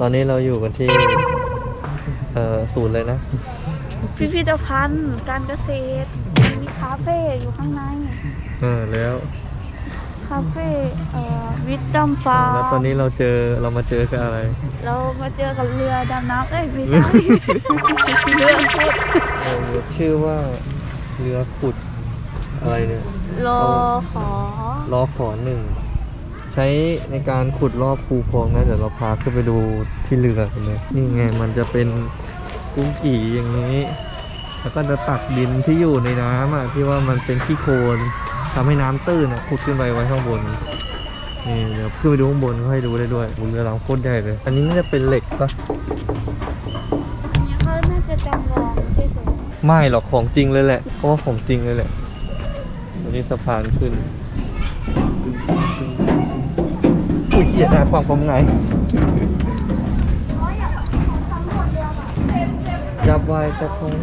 ตอนนี้เราอยู่กันที่เอ่อศูนย์เลยนะ พิพิธภัณฑ์การเกษตร มีคาเฟ่อยู่ข้างใน เออแล้วคาเฟ่เอ่อวิดดัมฟาร์แล้วตอนนี้เราเจอเรามาเจอกับอะไร เรามาเจอกับเรือดำน้ำเอ้ยไม่ใช่ เรือขุดเออชื่อว่าเรือขุดอะไรเนี่ยรอขอล้อขอหนึ่ง ใช้ในการขุดรอบคูคลองนะเดี๋ยวเราพาขึ้นไปดูที่เรือกันเลยนี่ไงมันจะเป็นกุ้งกี่อย่างนี้ แล้วก็จะตักดินที่อยู่ในน้ำอะที่ว่ามันเป็นขี้โคลนทำให้น้ำตื้นอะขุดขึ้นไปไว้ข้างบนนี่เดี๋ยวขึ้นไปดูข้างบนก็ให้ดูได้ด้วยบนเรือลำโคตรใหญ่เลย อันนี้น่าจะเป็นเหล็กปะอันนี้เขาน่าจะจำลองเฉยไม่หรอกของจริงเลยแหละเพราะว่าของจริงเลยแหละอันนี้สะพานขึ้น อุ้เขียนหาความความไงจับไว้จับคง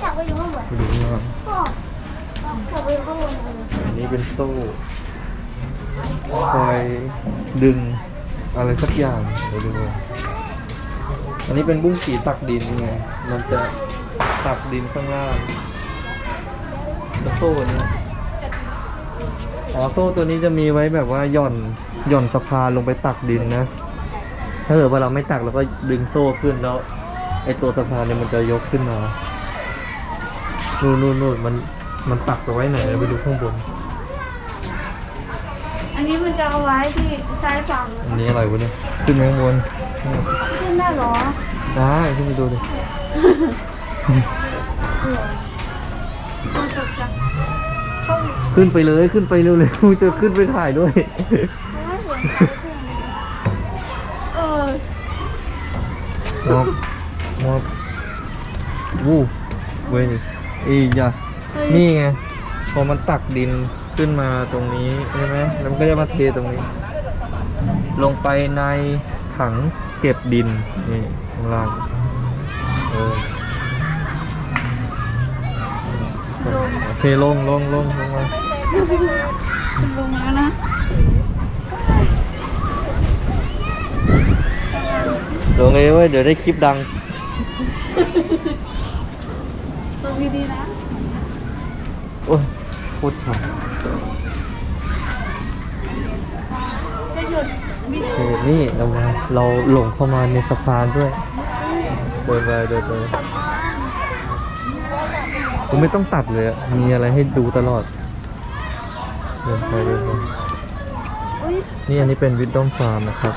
อยากไปอยู่ข้างบไปดูข้อยู่ข้างบนเลยอันนี้เป็นโซ่คอยดึงอะไรสักอย่างเดี๋ยวดูอันนี้เป็นบุ้งกีตักดินไง มันจะตักดินข้างล่าง โซ่อันนี้อ๋อโซ่ตัวนี้จะมีไว้แบบว่าหย่อนหย่อนสะพานลงไปตักดินนะ ถ้าเกิดว่าเราไม่ตักเราก็ดึงโซ่ขึ้นแล้วไอตัวสะพานเนี่ยมันจะยกขึ้นมานู่นนู่นนู่นมันมันตักไปไว้ไหนเราไปดูข้างบนๆอันนี้มันจะเอาไว้ที่ชายฝั่งอันนี้อะไรวะเนี่ยขึ้นไปข้างบนขึ้นได้เหรอได้ขึ้นไปดูดิมันตกจากเขาขึ้นไปเลยขึ้นไปเร็วๆจะขึ้นไปถ่ายด้วยเขาไม่เหมือนเขาเออมอบมอบวู้เว้ยอียะนี่ไง พอมันตักดินขึ้นมาตรงนี้ใช่ไหมแล้วมันก็จะมาเทตรงนี้ ลงไปในถังเก็บดินนี่ข้างล่างเออ ลงลงลงลงมาลงแล้วนะลงเลยเว้ยเดี๋ยวได้คลิปดังลงดีๆนะ โอ้ยโคตรฉ่จะหยุดมีำเออนี่เรามาเราหลงเข้ามาในสะพานด้วย เดินไปเดินไป ผมไม่ต้องตัดเลยอะมีอะไรให้ดูตลอด เดินไปเดินไปอุ้ยนี่อันนี้เป็นวิดดอมฟาร์มนะครับ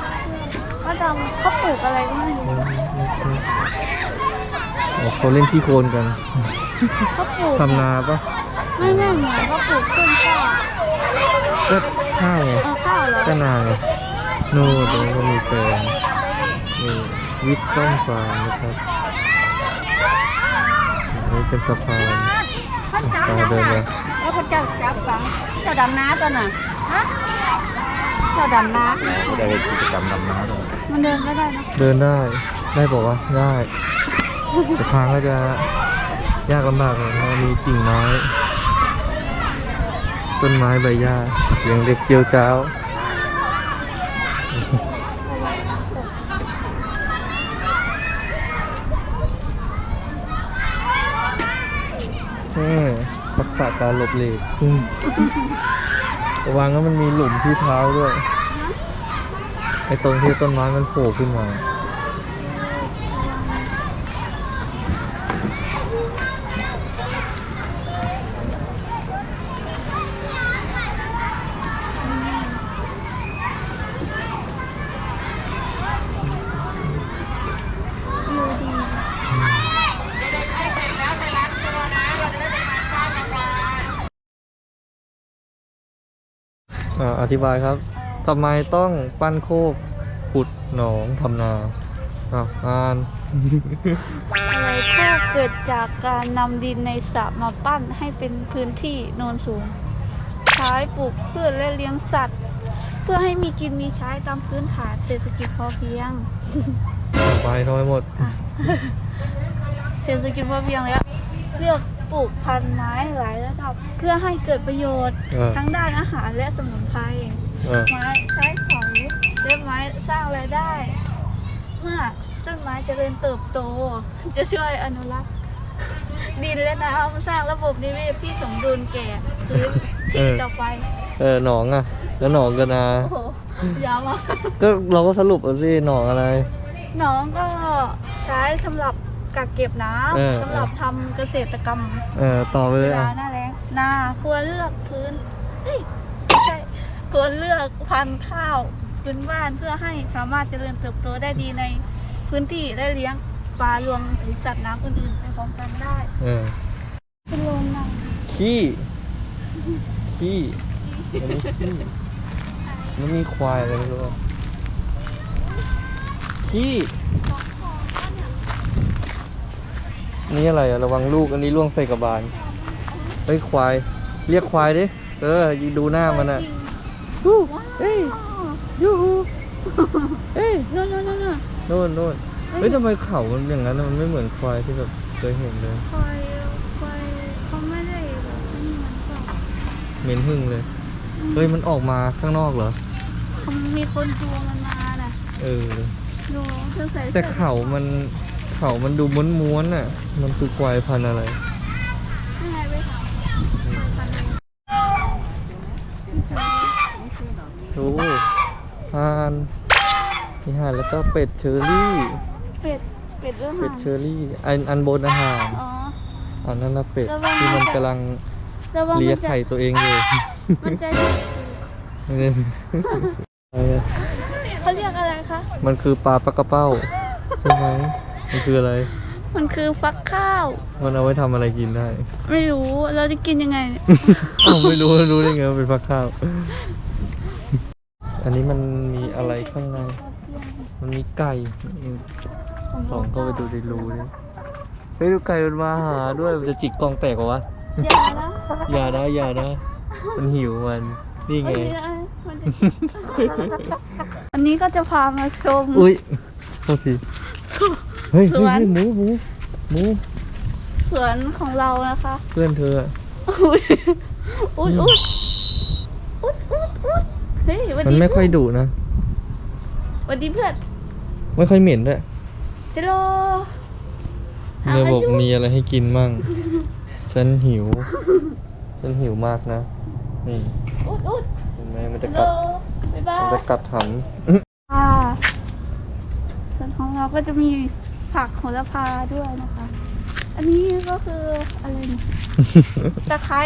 เขาดำเขาปลูกอะไรก็ไม่รู้อ๋อเขาเล่นที่โคลนกันเขาปลูกทำนาปะไม่แม่เหมือนเขาปลูกต้นข้าวก็ข้าวไงเออข้าวเหรอก็นาไงนู่นตรงนี้ก็มีแปลงนี่วิดดอมฟาร์มนะครับอันนี้ เป็นสะพานท่านจับจับเดินไปแล้วพระเจ้าจับฝังเจ้าดำน้าตัวน่ะฮะเจ้าดำน้าได้กิจกรรมดำน้ำด้วยมันเดินไม่ได้นะเดินได้ได้บอกว่าได้แต่ทางก็จะยากลำบากหน่อยเพราะมีกิ่งไม้ต้นไม้ใบหญ้าเสียงเด็กเจียวจ้าว ทักษะการหลบหลีกอืมระวังว่ามันมีหลุมที่เท้าด้วย ไอ้ตรงที่ต้นไม้มันโผล่ขึ้นมา อ่าอ ธิบายครับทำไมต้องปั้นโคกขุดหนองทำนาอะอ่านอะไรก็เกิดจากการนำดินในสระมาปั้นให้เป็นพื้นที่โนนสูง ใช้ปลูกพืชและเลี้ยงสัตว์ เพื่อให้มีกินมีใช้ตามพื้นฐานเศรษฐกิจพอเพียง ไปน้อยหมด เศรษฐกิจพอเพียงแล้วเลือก ปลูกพันธุ์ไม้หลายระดับ เพื่อให้เกิดประโยชน์ เออ ทั้งด้านอาหารและสมุนไพร เออ ไม้ใช้สอยและไม้สร้างรายได้ เมื่อต้นไม้เจริญเติบโต จะช่วยอนุรักษ์ ดินและน้ำสร้างระบบนิเวศที่สมดุลแก่พื้นที่ต่อไป เออหนองอะ แล้วหนองกันนะ โอ้โหยาวมาก ก็เราก็สรุปเอาสิหนองอะไร น้องก็ใช้สำหรับ กักเก็บน้เออำสำหรับทำเกษตรกรรมเออต่อไปเวเลยลาอะหน้าแล้งนาควรเลือกพื้นเฮ้ยไม่ใช่ควรเลือกพันธุ์ข้าวพื้นบ้านเพื่อให้สามารถเจริญเติบโตได้ดีในพื้นที่และเลี้ยงปลารวมถึงสัตว์น้ำอื่นๆไปพร้อมกันได้เออเป็นโรงนาขี้ขี้อันนี้ขี้มันมีควายอะไรไม่รู้อะขี้ นี่อะไรอะระวังลูกอันนี้ล่วงใส่กระบาลเฮ้ยควาย เรียกควายดิ เออดูหน้ามันอะฮู้เฮ้ยยูฮูเฮ้ยโน่นโน่นโน่นโน่นโน่นโน่นเฮ้ยทำไมเขามันอย่างนั้นอะมันไม่เหมือนควายที่แบบเคยเห็นเลยคอยคอยเขาไม่ได้แบบนี่มันก็เหม็นหึ่งเลย เฮ้ยมันออกมาข้างนอกเหรอเขามีคนจูงมันมาน่ะ เออ ดูเสื้อใส่แต่เขามัน เขามันดูม้วนๆน่ะ มันคือควายพันธุ์อะไรข้างในไปถามพันธุ์อะไรโอ้ห่านมีห่านแล้วก็เป็ดเชอรี่ เป็ด เป็ดเรื่องเป็หาดงเชอรี่ อันอันบนอาหารอ๋ออันนั้นนะเป็ดระวังที่มันนะกำลังระวังเลียมันจะไข่ตัวเองอยู่มันจะเนี่ยอะไรอะเขาเรียกอะไรคะ มันคือปลาปลากระเป้า ใช่ไหม มันคืออะไร มันคือฟักข้าว มันเอาไว้ทำอะไรกินได้ ไม่รู้เราจะกินยังไงเนี่ยอ้าวไม่รู้รู้ได้ไงว่าเป็นฟักข้าว อันนี้มันมีอะไรข้างใน มันมีไก่อืมลองเข้าไปดูในรูดิเฮ้ยดูไก่มันมาหาด้วยมันจะจิกกองแตกเหรอวะ อย่านะอย่านะอย่านะมันหิวมัน นี่ไงเอ้ยมันจะอันนี้ก็จะพามาชมอุ้ยโทษที เฮ้ยสเฮ้ยวนเฮ้ยหมูหมูหมูสวนของเรานะคะเพื่อนเธออะอุ้ยอุ้ยอุ้ยอุ้ยอุ้ยอุ้ยเฮ้ยวันมันนี้ไม่ค่อยดุนะ วันนี้เพื่อนไม่ค่อยเหม็นด้วยฮัลโหลเนยบอกมีอะไรให้กินมั่ง ฉันหิว ฉันหิวมากนะ นี่อุ๊ดอุ๊ดเห็นไหมมันฮัจะลโหลกัดบ๊ายบามันยจะกัดถัง ค่ะส่วนของเราก็จะมี ผักโหระพาด้วยนะคะ อันนี้ก็คืออะไรเนี่ยตะไคร้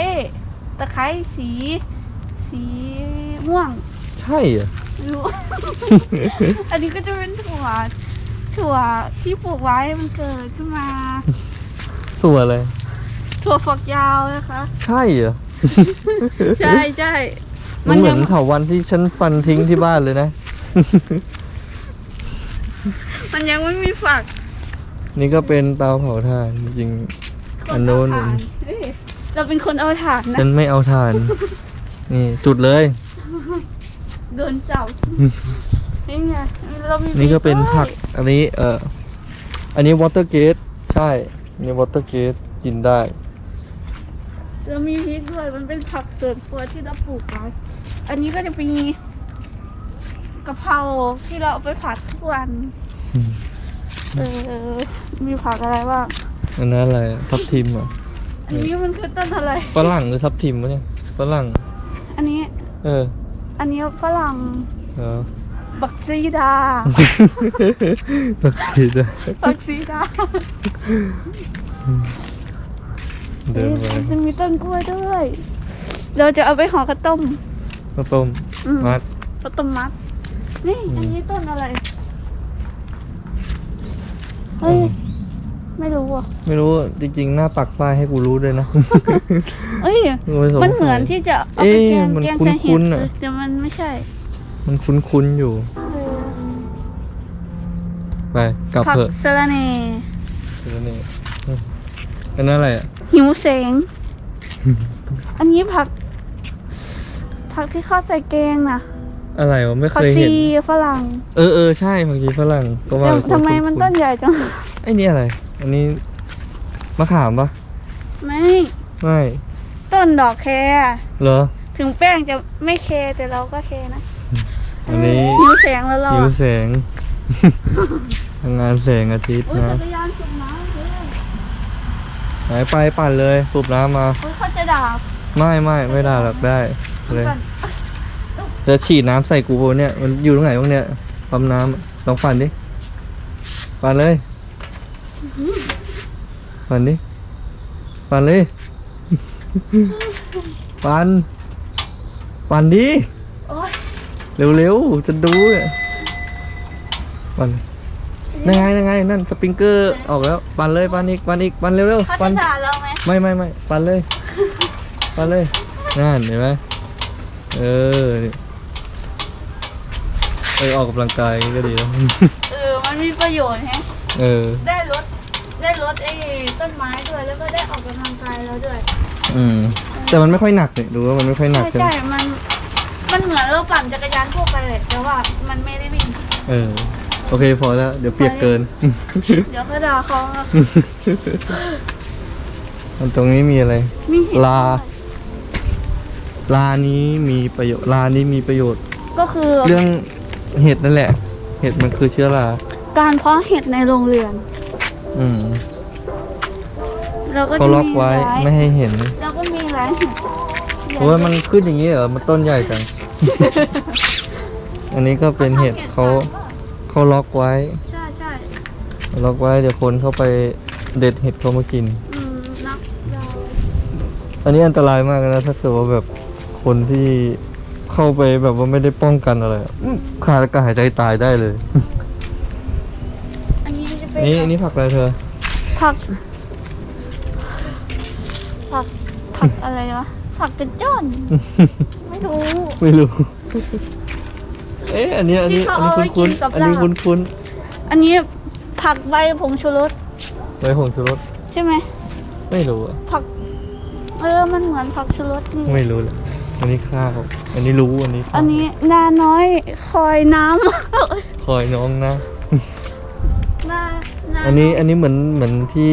ตะไคร้สี สีม่วงใช่เหรอไม่รู้ อันนี้ก็จะเป็นถั่ว ถั่วที่ปลูกไว้มันเกิดขึ้นมา ตัวอะไร ถั่วฝักยาวนะคะ ใช่เหรอใช่ใช่มันเหมือนเถาวันที่ฉันฟันทิ้งที่บ้านเลยนะ มันยังไม่มีฝัก นี่ก็เป็นเตาเผาถ่านจริงคอันโน้นเอาถ่านเฮ้ยเราเป็นคนเอาถ่านๆนะฉันไม่เอาถ่าน นี่จุดเลย โดนจับนี่ไงเรามีนี่ก็เป็นพริผักด้วยอันนี้เอ่ออันนี้วอเตอร์เกตใช่อันนี่วอเตอร์เกตกินได้เรามีพริกด้วยมันเป็นผักสวนครัวที่เราปลูกไว้อันนี้ก็จะมีกะเพราที่เราเอาไปผัดทุกวันอืม เออ มีผักอะไรบ้าง อันนั้นอะไรอะทับทิมเหรอะอันนี้มันคือต้นอะไร ฝรั่งหรือทับทิมวะเนี่ยฝรั่ง อันนี้ เอออันนี้ฝรั่ง เออบักซีดาโอเคจ้ะบักซีดาเดินไปมันจะมีต้นกล้วยด้วย เราจะเอาไปห่อข้าวต้มข้าวต้มอืมมัดข้าวต้มมัด นี่อืมอันนี้ต้นอะไรอื เฮ้ยมไม่รู้อะ ไม่รู้จริงๆ หน้าปักป้ายให้กูรู้ด้วยนะ เอ้ยกูไสงสัยมันเหมือนที่จะเอาไปแกงเอ๊ะมันแกงคุ้ใส่เห็นดๆน่ะแต่มันไม่ใช่มันคุ้นๆอยู่เออไปกลับผักเถอะสะระแหน่เดี๋ยวนี่อืมอันนั้นอะไรอะ หิวแสง อันนี้ผัก ผักที่เข้าใส่แกงน่ะ อะไรวะไม่ผัเคกยชีเห็นฝรั่งเออเออใช่ผักชีฝรั่งก็ว่าแต่ทำไมมันต้นใหญ่จัง ไอ้นี่อะไร อันนี้มะขามปะไม่ ไม่ต้นดอกแคร์เหรอ ถึงแป้งจะไม่แคร์แต่เราก็แคร์นะอันนี้หิวแสงแล้วเราหิวอะแสง ทำงานแสงอาทิตย์อุ้ยนะจักรยานสูบน้ำเลยไหนไปปั่นเลยสูบน้ำมา อุ้ยเขาจะด่าไม่ไม่ไม่ได้หรอกได้เลย ก่อน จะฉีดน้ำใส่กูปะเนี่ย มันอยู่ตรงไหนบ้างเนี่ยปั๊มน้ำอะลองปั่นดิปั่นเลยปั่นดิปั่นเลยปั่นปั่นดิโอ๊ยเร็วๆ จะดูอะปั่นนั่นไงนั่นไงนั่นสปริงเกอร์ออกแล้วปั่นเลยปั่นอีกปั่นอีกปั่นเร็วเขาๆปั่จะนด่าเราไหมไม่ไม่ไม่ปั่นเลยปั่นเลยนั่นเห็นไหมเออนี่เออออกกำลังกายก็ดีแล้ว เออ มันมีประโยชน์แฮะ เออ ได้ลดได้ลดไอ้ต้นไม้ด้วย แล้วก็ได้ออกกำลังกายแล้วด้วย อืม แต่มันไม่ค่อยหนักเนี่ยดูว่ามันไม่ค่อยหนักใช่ใช่ไหมใช่มัน มันเหมือนเราปั่นจักรยานทั่วไปเลยแต่ว่ามันไม่ได้วิ่ง เออ โอเคพอแล้ว เดี๋ยวเปียกเกิน เดี๋ยวเขาด่าเขามันตรงนี้มีอะไร มีเห็ดลา ลานี้มีประโยชน์ ลานี้มีประโยชน์ ก็คือ เรื่อง เห็ดนั่นแหละ เห็ดมันคือเชื้อรา การเพาะเห็ดในโรงเรือน อืมเราก็เขาจะล็อกไว้หลายไม่ให้เห็นแล้วก็มีหลายเห็ดเพราะว่ามันขึ้นอย่างนี้เหรอ มันต้นใหญ่จัง อันนี้ก็เป็นเห็ดเขาเขาล็อกไว้ ใช่ใช่ล็อกไว้เดี๋ยวคนเข้าไปเด็ดเห็ดเขามากิน อืมนักยาวอันนี้อันตรายมากนะถ้าเกิดว่าแบบคนที่ เข้าไปแบบว่าไม่ได้ป้องกันอะไรอะอื้อขาดอากาศหายใจตายได้เลย อันนี้จะเป็นนี่อันนี้ผักอะไรเธอ ผัก ผัก ผักอะไรวะ ผักกระจ้อน ไม่รู้ ไม่รู้ เอ๊ะอันนี้อันนี้ที่เขาอันนี้เอาไว้คุ้นกินกับๆอันนี้ลาบ คุ้นอันนี้ผักใบผงชูรสๆไว้ผงชูรสใช่ไหม ไม่รู้อะผัก เออ มันเหมือนผักชูรสนี่ ไม่รู้เลย อันนี้ข้าว อันนี้รู้อันนี้ข้าวอันนี้นาน้อยคอยน้ำ คอยน้องนะ นานาอันนี้อันนี้เหมือนเหมือนที่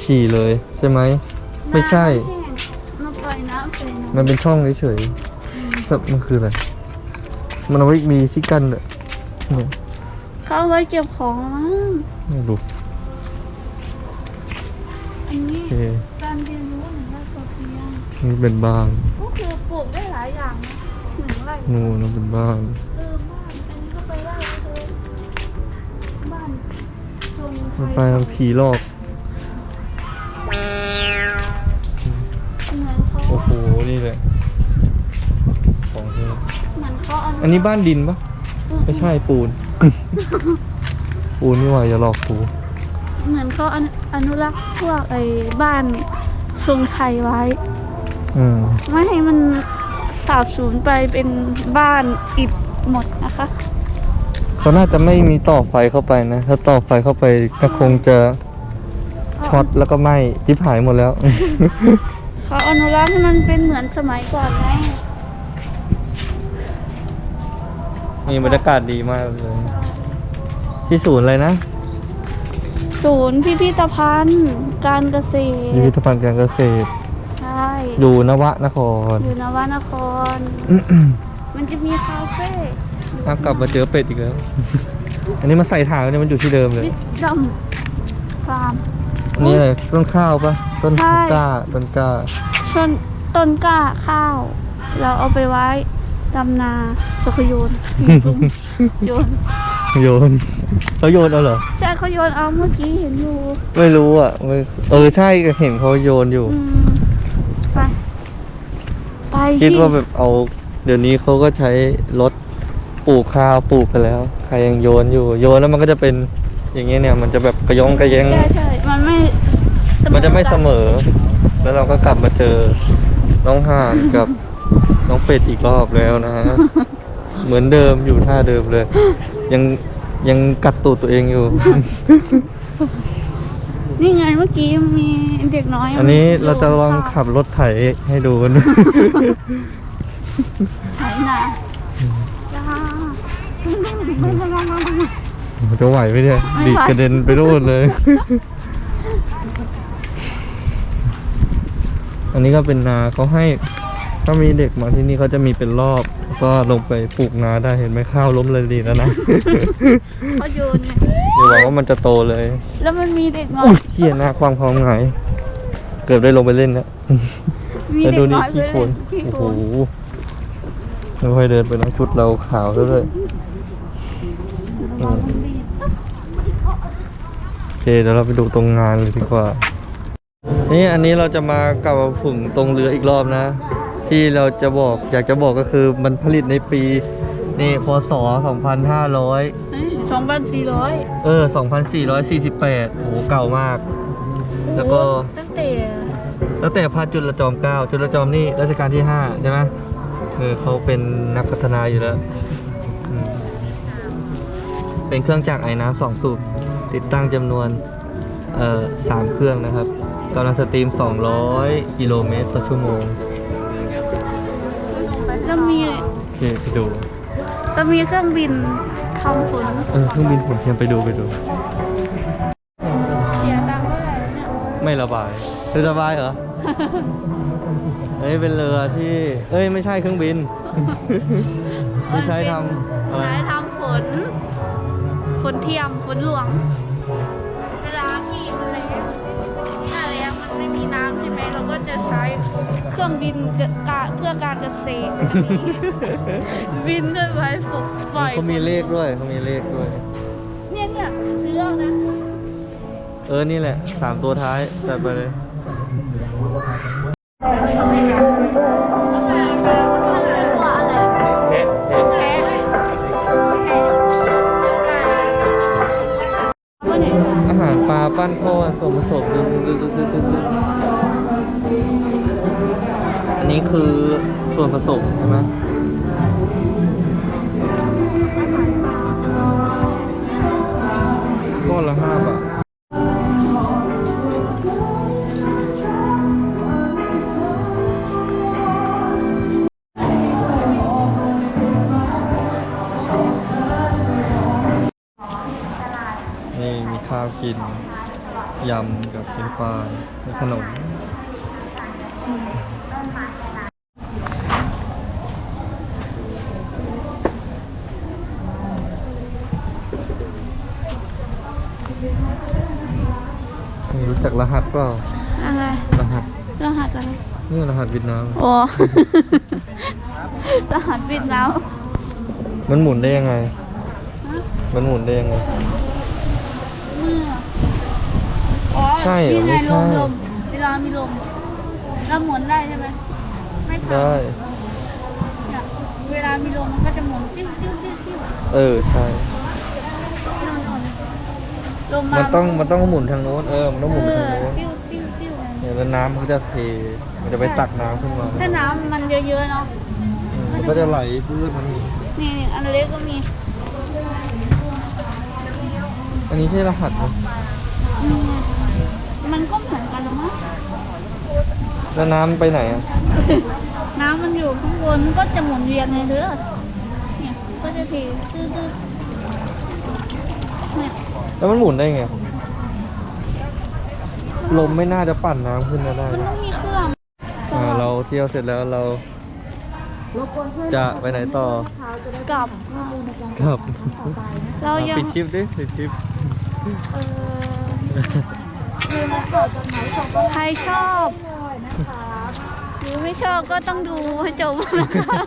ฉี่เลยใช่ไหม ไม่ใช่ มาปล่อยน้ำไปน้มันเป็นช่องเฉยๆแบบมันคืออะไร มันเอาไว้มีที่กั้นอะเนี่ยำเขาเอาไว้เก็บของมั้งไม่รู้อันนี้โอเคการเรียนรู้เหมือนว่าตัวเพียงนี่เป็นบ้านายอย่างนะหนึ่งไร่นู่นนะเป็นบ้าน เออบ้านอันนี้ก็ไปไร่เลยบ้านทรงไทมันยไปทางผีหลอก เหมือนเขาโอ้โห นี่เลย ของเธอเหมือนเขาอันนี้บ้านดินปะไม่ใช่ปูน ปูนนี่หว่าอย่าหลอกกูเหมือนเขาอนุอนุรักษ์พวกไอ้บ้านทรงไทยไว้ อืมไม่ให้มัน สาบสูญไปเป็นบ้านอิฐหมดนะคะ เขาน่าจะไม่มีต่อไฟเข้าไปนะ ถ้าต่อไฟเข้าไปก็คงจะช็อตแล้วก็ไหม้ทิพหายหมดแล้ว เขาอนุรักษ์ให้มันเป็นเหมือนสมัยก่อนไงมีบรรยากาศดีมากเลย ที่ศูนย์อะไรนะศูนย์พิพิธภัณฑ์การเกษพิตพิรธภัณฑ์การเกษตรใช่ อยู่นวนครอยู่นวนคร มันจะมีคาเฟ่ถ้ากลับมาเจอเป็ดอีกแล้ว อันนี้มาใส่ถางเนี่ยมันอยู่ที่เดิมเลยวิสดัมฟาร์มนี่อะไรต้นข้าวปะต้นใช่ กล้าต้นกล้าต้นต้นกล้าข้าว เราเอาไปไว้ดำนาจะขโยนทิ้งโยน โยนเขาโยนเอาเหรอ ใช่เขาโยนเอาเมื่อกี้เห็นอยู่ ไม่รู้อะไม่เออใช่เห็นเขาโยนอยู่ อืมไปไป คิดที่ว่าแบบเอา เดี๋ยวนี้เขาก็ใช้รถปลูกข้าวปลูกกันแล้วใครยังโยนอยู่ โยนแล้วมันก็จะเป็นอย่างเงี้ยเนี่ย มันจะแบบกระยองกระแยงใช่ใช่มันไม่ มันจะไม่เสมอ แล้วเราก็กลับมาเจอน้องห่านกับน้องเป็ดอีกรอบแล้วนะฮะเหมือนเดิมอยู่ท่าเดิมเลย ยังยังกัดตูดตัวเองอยู่ นี่ไงเมื่อกี้มีเด็กน้อยอันนี้เราจะลองโยนขับรถไถให้ดูกันไถนาจ้าจะไหวไหมเนี่ยไม่ดีดไหวกระเด็นไปโน่นเลย อันนี้ก็เป็นนาเขาให้ ถ้ามีเด็กมาที่นี่เขาจะมีเป็นรอบ ก็ลงไปปลูกนาได้เห็นไหมข้าวล้มเลยดีแล้วนะเขาโยนไงเดี๋ยวหวังว่ามันจะโตเลย แล้วมันมีเด็กน้ออุ้ยยเฮียหน้าความพร้อมไงายเกือบได้ลงไปเล่นแล้วมีแล้วเด็ดูกนี่น้อยขี้โคลนขี้โอ้โคโหลนค่อยๆเดินไปนะชุดเราขาวซะด้วยอืมโอเคเดี๋ยวเราไปดูตรงงานเลยดีกว่านี่อันนี้เราจะมากลับมาฝึงตรงเรืออีกรอบนะ ที่เราจะบอกอยากจะบอกก็คือมันผลิตในปีนี่พศ 2500 สองพันสี่ร้อยเออ 2448โอ้โหเก่ามาก แล้วก็ ตั้งแต่ตั้งแต่พระจุลจอมเกล้าจุลจอมนี่รัชกาลที่5ใช่ไหมเออเขาเป็นนักพัฒนาอยู่แล้วอืมเป็นเครื่องจักรไอ้น้ำสองสูบติดตั้งจำนวนเอ่อสามเครื่องนะครับกำลังสตรีม 200 กิโลเมตรต่อชั่วโมง แล้วมีโอเคไปดูแล้วมีเครื่องบินทำฝนเออเครื่องบินผลเทียมไปดูไปดู เสียตังค์เท่าไหร่เนี่ยไม่ระบายเธอระบายเหรอ เอ้ยเป็นเรือที่ เอ้ยไม่ใช่เครื่องบิน ที่ใช้ทำอะไร ใช้ทำฝน ฝนเทียม ฝนหลวง เวลาที่มันแรงหน้าแรงมันไม่มีน้ำใช่ไหมเราก็จะใช้ เครื่องบินกะเพื่อการเกษตร บินขึ้นไปฝนปล่อยเขามีเลขด้วยเขามีเลขด้วย เนี่ยเนี่ยซื้อเอานะ เออ นี่แหละสามตัวท้ายจัดไปเลยว่าอะไรเพชรเพชรแพ้แพ้ไก่ว่าไหนอาหารปลาปั้นทอดส่วนผสมดึงดึงดึงดึงดึงดึงอั นี้คือส่วนผสมใช่ไหมก้อนละห้าบาทนี่มีข้าวกิน ยำกับเป็นปลาขนม นี่รู้จักรหัสเปล่า อะไรรหัส รหัสอะไร นี่รหัสเวียดนาม โอ้ รหัสบิดน้มันหมุนได้ยังไง มันหมุนได้ยังไงำเมื่ออ๋อใช่เหรอนี่ไงไม่ใช่ลมลมเวลามีลม เราหมุนได้ใช่ไหมไม่ทันได้ เนี่ยเวลามีลมมันก็จะหมุนติ้วติ้วติ้วติ้วเออใช่ลมมามันต้องมันต้องหมุนทางโน้นเออมันต้องหมุนไปทางโน้นติ้วติ้วติ้วเนี่ยแล้วน้ำมันก็จะเทมันจะไปตักน้ำขึ้นมาถ้าน้ำมันเยอะๆเนาะ อืมมันก็จะไหลพื้นทางนี้นี่นี่อันเล็กก็มีอันนี้ใช่รหัสไหมอืมมันก็เหมือนกันนะมั้ง แล้วน้ำไปไหนอะน้ำมันอยู่ข้างบนมันก็จะหมุนเวียนในเรือเนี่ยก็จะเทตื้อๆเนี่ยแล้วมันหมุนได้ไง ลมไม่น่าจะปั่นน้ำขึ้นมาได้มันนะต้องมีเครื่องอ่าเราเที่ยวเสร็จแล้วเราจะไปไหนต่อกลับ ครับ เรายัง ปิดคลิปดิปิดคลิป เออ ใครชอบ หรือไม่ชอบก็ต้องดูให้จบนะคะ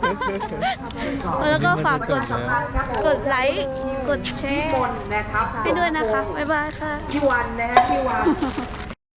แล้วก็ฝากกด กดไลค์ กดแชร์ ให้ด้วยนะคะ บ๊ายบายค่ะ พี่วันนะฮะพี่วัน